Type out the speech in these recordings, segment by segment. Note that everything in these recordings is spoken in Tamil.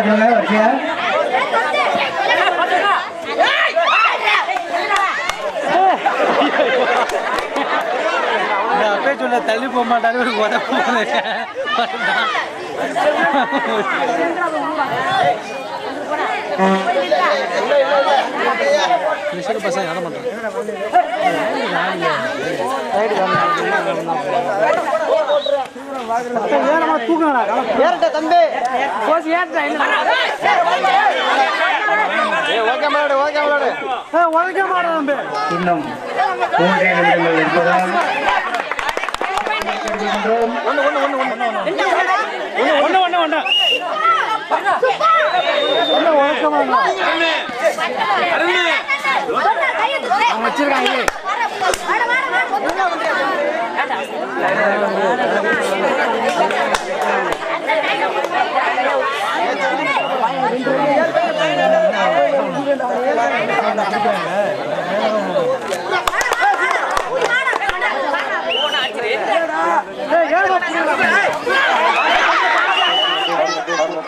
சொல்லுங்க வரிசையா அப்பே சொல்ல தள்ளி போக மாட்டாரு ஒரு உதப்ப பசங்க என்ன பண்றாங்க இன்னும் மூன்றே நிமிடங்கள் இருப்பதால்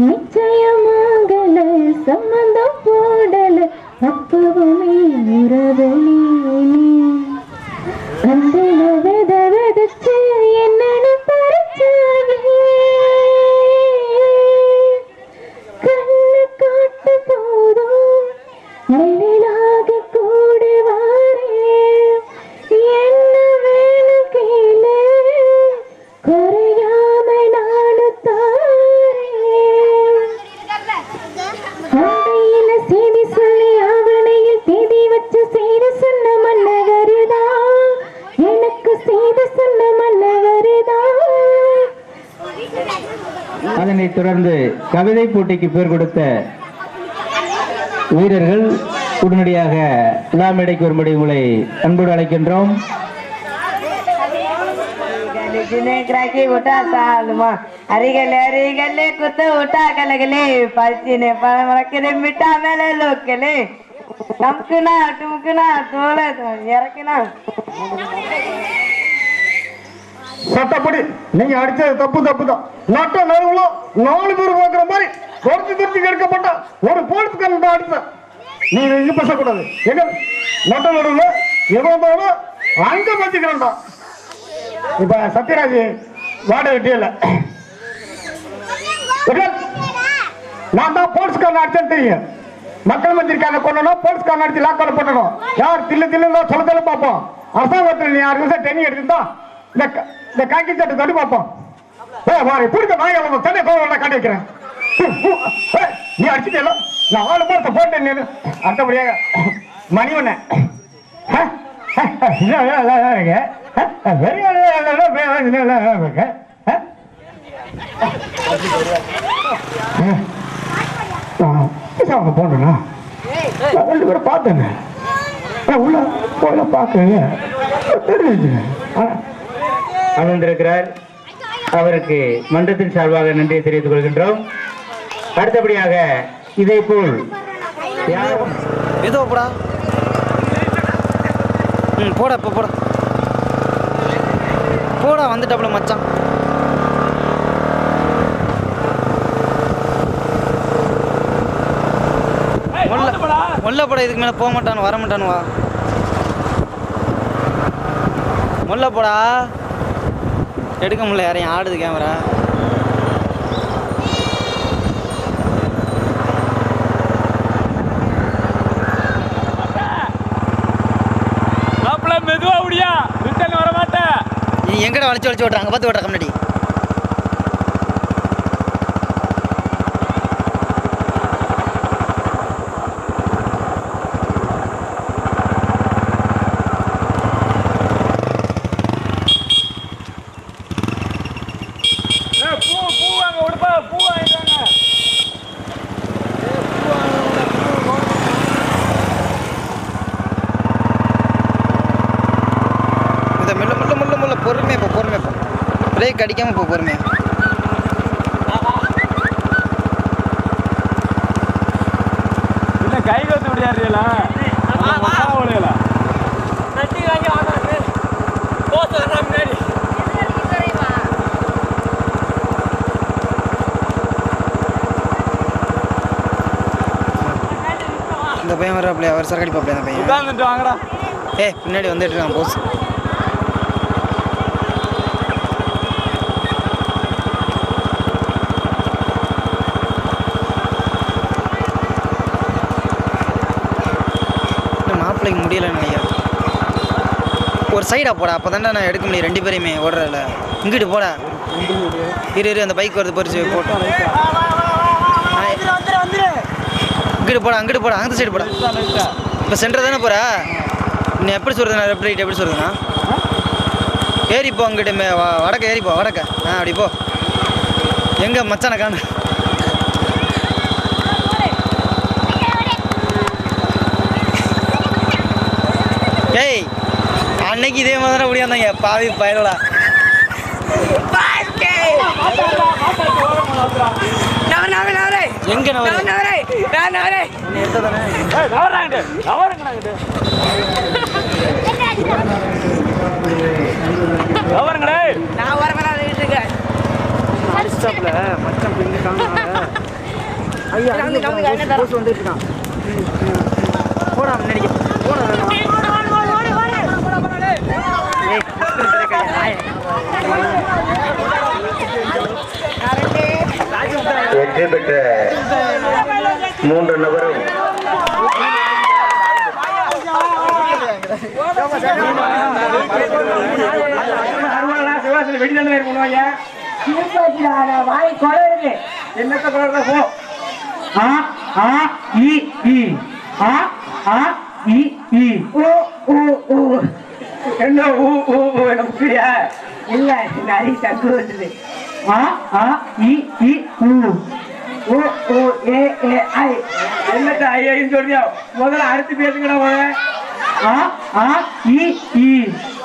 நிச்சயமாகல சம்பந்தம் போடல அப்பவுமே உறவனே அந்த அதனைத் தொடர்ந்து கவிதை போட்டிக்கு பேர் கொடுத்த வீரர்கள் உடனடியாக விழாமேடைக்கு வரும்படி உங்களை அன்போடு அழைக்கின்றோம். கிராக்கி விட்டா சாலுமா. அரிகலே அரிகலே குத்து விட்டா கலகலே பச்சினே பழமரக்கலே மிட்டா மேல லோக்கலே. நமக்குனா டுமுக்குனா தோலை இறக்குனா. சட்டப்படி நீங்க அடிச்சது தப்பு தப்பு தான் நட்ட நடுவில் நாலு பேர் பார்க்குற மாதிரி குறைச்சி திருத்தி கேட்கப்பட்ட ஒரு போலீஸ்காரன் தான் அடிச்சேன். நீங்க இங்க பேசக்கூடாது. எங்க? நட்ட நடுவுல எவ்வளவு இருந்தாலும் அங்க பத்திக்கிறேன்டா இப்ப சத்யராஜ் வாடகை வெட்டியல நான் தான் போலீஸ்காரன் அடிச்சேன் தெரியும். மக்கள் மந்திரிக்கான கொண்டணும் போலீஸ்காரன் அடிச்சு லாக்கால பண்ணணும் யார் தில்லு தில்லுன்னு சொல்ல பார்ப்போம். அரசாங்கத்தில் நீ ஆறு நிமிஷம் ட்ரைனிங் எடுத்துட்டா இந்த க- இந்த காக்கி சட்டை தடி பார்ப்போம் ஏ மாறி பிடிக்க நாய் அவங்க தண்ணி கோவம் காட்டி வைக்கிறேன் நீ அடிச்சிட்டல நான் ஆளு போட்டு போட்டேன் நீ அடுத்தபடியாக மணிவண்ண வெறும் அவங்க போன்றா ரெண்டு பேரும் பார்த்தேங்க உள்ள போய் பார்க்கங்க தெரிஞ்சுங்க அமர்ந்திருக்கிறார். அவருக்கு மன்றத்தின் சார்பாக நன்றியை தெரிவித்துக் கொள்கின்றோம். அடுத்தபடியாக இதே போல் எதுவும் போடா. ம் போடா இப்போ போடா. போடா வந்துட்டாப்புல மச்சான். முல்ல முல்லைப்படம் இதுக்கு மேலே போக மாட்டானு வர மாட்டானு வா முல்லைப்படா எடுக்க முடியல யாரையும் ஆடுது கேமரா நீ எங்கடா வளைச்சு வளைச்சு ஓட்டுறாங்க? பார்த்து ஓட்டுற முன்னாடி பூ பூ வாங்க உடுப்பா பூ வாங்கிட்டாங்க இந்த மெல்ல மெல்ல மெல்ல மெல்ல பொறுமையாக போ பொறுமையாக போ. பிரேக் அடிக்காம போ பொறுமையா. இல்ல கை கொத்து விடியாருல இந்த பையன் வர அவர் சரக்கு அடிப்பாப்லையா அந்த பையன். வாங்கடா. ஏய் பின்னாடி வந்துட்டு இருக்கான் போஸ் மாப்பிள்ளைக்கு முடியலன்னு ஐயா ஒரு சைடா போடா அப்போ நான் எடுக்க முடியும். ரெண்டு பேரையுமே ஓடுறல இங்கிட்டு போடா. இரு இரு அந்த பைக் வருது பறிச்சு போட்டு. இங்கிட்டு போடா அங்கிட்டு போடா அந்த சைடு போடா இப்போ சென்டர் தானே போற நீ எப்படி சொல்கிறதுண்ணா லெஃப்ட் ரைட் எப்படி சொல்கிறதுண்ணா ஏறி போ அங்கிட்டு வடக்க ஏறி போ வடக்க ஆ அப்படி போ எங்கே மச்சான காணு ஏய் அன்னைக்கு இதே மாதிரி தானே முடியாந்தாங்க பாவி பயலா எங்க நவரு? உன்னை எடுத்தா தானே நவராங்க நவருங்கண்ணா நவருங்களே. அடிச்சாப்ல மச்சான் இப்ப இங்க காணோம் ஐயா போஸ் வந்துட்டு இருக்கான். போடா முன்னாடி போடா வெற்றி பெற்ற மூன்று நபரும் சிவாசில வெடி தானே பண்ணுவாங்க வாய் குழந்தை என்னத்த குழந்தை போ ஆ ஆ இ இ ஆ ஆ இ இ ஊ. ஊ ஊ என்ன ஊ ஊ ஊ என்ன புரியா இல்ல நிறைய ஆ ஆ இ இ உ ஊ ஊ ஏ ஏ ஐ என்னத்த ஐயாயின்னு சொல்றியா? முதல்ல அடுத்து பேசுங்கடா ஆ ஆ இ இ.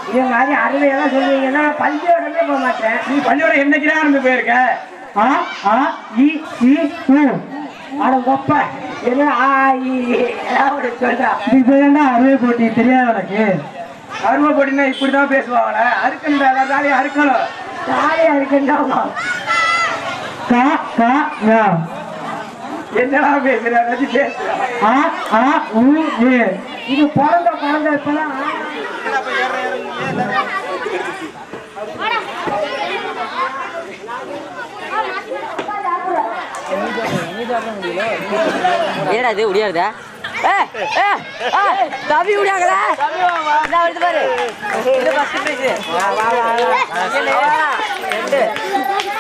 இது மாதிரி அறுவையெல்லாம் சொல்லுவீங்கன்னா நான் பள்ளியோடமே போக மாட்டேன். நீ பள்ளியோட என்னைக்கு போயிருக்க? ஆ ஆ இ இ உ. அட கொப்ப என்ன ஆ ஈ ஏதாவது சொல்றா. இதுக்கு பேர் அறுவை போட்டி தெரியாது உனக்கு? அருமை போட்டினா இப்படிதான் பேசுவாங்களே அறுக்கணும் எல்லாத்தாலையும் அறுக்கணும். ஜாலியா இருக்குன்னா கா என்னடா பேசுற இது பிறந்த குழந்தை ஏடா இது தம்பி வருது பாரு.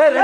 ரெண்டு